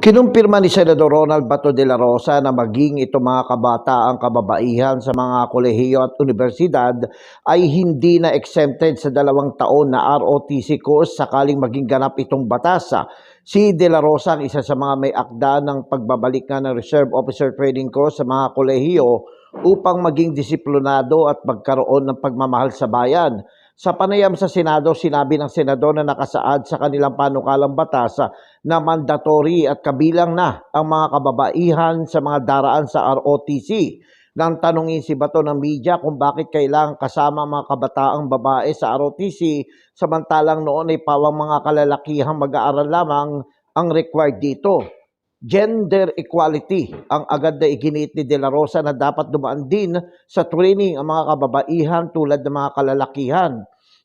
Kinumpirma ni Senador Ronald Bato de la Rosa na maging ito mga kabataang kababaihan sa mga kolehiyo at universidad ay hindi na exempted sa dalawang taon na ROTC course sakaling maging ganap itong batas. Si De La Rosa ang isa sa mga may akda ng pagbabalik nga ng Reserve Officer Training Course sa mga kolehiyo upang maging disiplinado at magkaroon ng pagmamahal sa bayan. Sa panayam sa Senado, sinabi ng Senador na nakasaad sa kanilang panukalang batas na mandatory at kabilang na ang mga kababaihan sa mga daraan sa ROTC. Nang tanungin si Bato ng media kung bakit kailangan kasama mga kabataang babae sa ROTC samantalang noon ay pawang mga kalalakihang mag-aaral lamang ang required dito. Gender equality ang agad na iginit ni De La Rosa na dapat dumaan din sa training ang mga kababaihan tulad ng mga kalalakihan.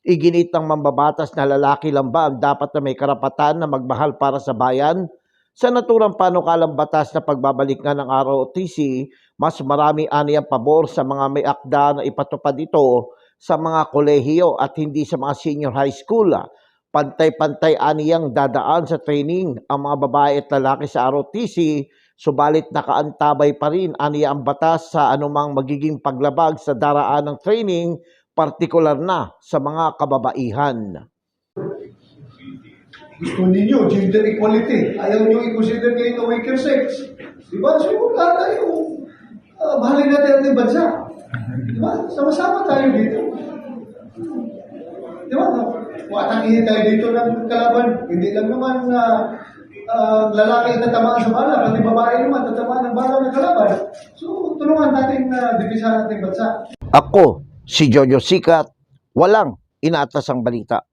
Iginit ng mambabatas na lalaki lang ba ang dapat na may karapatan na magmahal para sa bayan? Sa naturang panukalang batas na pagbabalik nga ng ROTC, mas marami ani ang pabor sa mga may akda na ipatupad ito sa mga kolehiyo at hindi sa mga senior high school. Pantay-pantay aniyang dadaan sa training ang mga babae at lalaki sa ROTC, subalit nakaantabay pa rin aniya ang batas sa anumang magiging paglabag sa daraan ng training, partikular na sa mga kababaihan. Gusto ninyo, gender equality. Ayaw nyo i-consider kayo na weaker sex. Di ba? So, wala tayo. Uh, mahalin natin ating bansa. Di ba? Sama-sama tayo dito. Di ba? Watangihin tayo dito ng kalaban. Hindi lang naman na uh, lalaki ang tatamaan sa bala, pati babae naman tatamaan ng bala ng kalaban. So, tulungan natin na uh, dipisahan ating bansa. Ako, si Jojo Sikat, walang inatas ang balita.